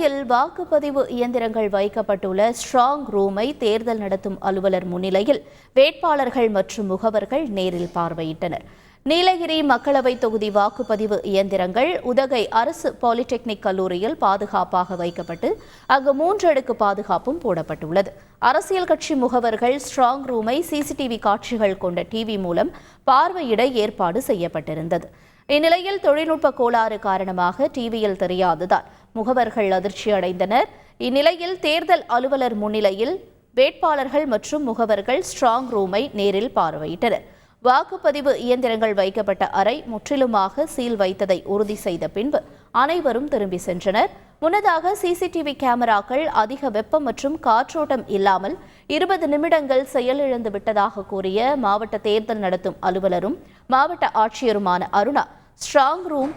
சென்னையில் வாக்குப்பதிவு இயந்திரங்கள் வைக்கப்பட்டுள்ள ஸ்ட்ராங் ரூமை தேர்தல் நடத்தும் அலுவலர் முன்னிலையில் வேட்பாளர்கள் மற்றும் முகவர்கள் நேரில் பார்வையிட்டனர். நீலகிரி மக்களவை தொகுதி வாக்குப்பதிவு இயந்திரங்கள் உதகை அரசு பாலிடெக்னிக் கல்லூரியில் பாதுகாப்பாக வைக்கப்பட்டு அங்கு மூன்றடுக்கு பாதுகாப்பும் போடப்பட்டுள்ளது. அரசியல் கட்சி முகவர்கள் ஸ்ட்ராங் ரூமை சிசிடிவி காட்சிகள் கொண்ட டிவி மூலம் பார்வையிட ஏற்பாடு செய்யப்பட்டிருந்தது. இந்நிலையில் தொழில்நுட்ப கோளாறு காரணமாக டிவியில் தெரியாததால் முகவர்கள் அதிர்ச்சி அடைந்தனர். இந்நிலையில் தேர்தல் அலுவலர் முன்னிலையில் வேட்பாளர்கள் மற்றும் முகவர்கள் ஸ்ட்ராங் ரூமை நேரில் பார்வையிட்டனர். வாக்குப்பதிவு இயந்திரங்கள் வைக்கப்பட்ட அறை முற்றிலுமாக சீல் வைத்ததை உறுதி செய்த பின்பு அனைவரும் திரும்பி சென்றனர். முன்னதாக சிசிடிவி கேமராக்கள் அதிக வெப்பம் மற்றும் காற்றோட்டம் இல்லாமல் இருபது நிமிடங்கள் செயலிழந்து விட்டதாக கூறிய மாவட்ட தேர்தல் நடத்தும் அலுவலரும் மாவட்ட ஆட்சியருமான அருணா ஸ்ட்ராங் ரூம்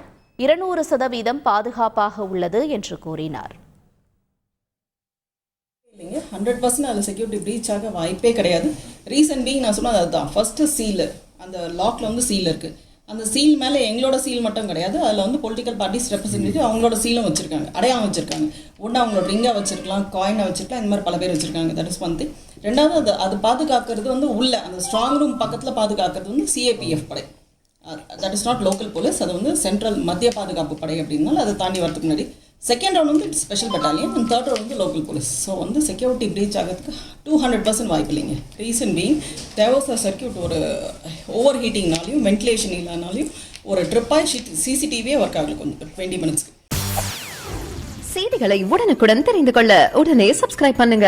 இருநூறு சதவீதம் பாதுகாப்பாக உள்ளது என்று கூறினார். இல்லைங்க ஹண்ட்ரட் பர்சன்ட் அதில் செக்யூரிட்டி ப்ரீச் ஆக வாய்ப்பே கிடையாது. ரீசன் பீங் நான் சொன்னது அதுதான். ஃபஸ்ட்டு சீலு அந்த லாக்ல வந்து சீல் இருக்குது அந்த சீல் மேலே எங்களோட சீல் மட்டும் கிடையாது. அதில் வந்து பொலிட்டிக்கல் பார்ட்டிஸ் ரெப்ரஸன்டேட்டிவ் அவங்களோட சீலும் வச்சுருக்காங்க. அடையாளம் வச்சுருக்காங்க. ஒன்று அவங்களோட ரிங்கை வச்சிருக்கலாம் காயினை வச்சிருக்கலாம் இந்த மாதிரி பல பேர் வச்சுருக்காங்க. தட் இஸ் ஒன் ரெண்டாவது அது அது பாதுகாக்கிறது வந்து உள்ள அந்த ஸ்ட்ராங் ரூம் பக்கத்தில் பாதுகாக்கிறது வந்து சிஏபிஎஃப் படை. That is not local police அது வந்து சென்ட்ரல் மத்திய பாதுகாப்பு படை அப்படின்னால அதை தாண்டி வரதுக்கு முன்னாடி செகண்ட் ரவுண்ட் வந்து special battalion and third round வந்து லோக்கல் போலீஸ் ஸோ வந்து செக்யூரிட்டி ப்ரீச் ஆகிறதுக்கு டூ ஹண்ட்ரட் பர்சன்ட் வாய்ப்பு இல்லைங்க. ரீசன் பீங் தேவஸ் சர்க்கியூட் ஒரு ஓவர் ஹீட்டிங்னாலையும் வென்டிலேஷன் இல்லைனாலையும் ஒரு ட்ரிப்பாய் சிசிடிவியே ஒர்க் ஆகல கொஞ்சம் டுவெண்ட்டி மினிட்ஸ்க்கு செய்திகளை உடனுக்குடன் தெரிந்து கொள்ள உடனே சப்ஸ்கிரைப் பண்ணுங்க.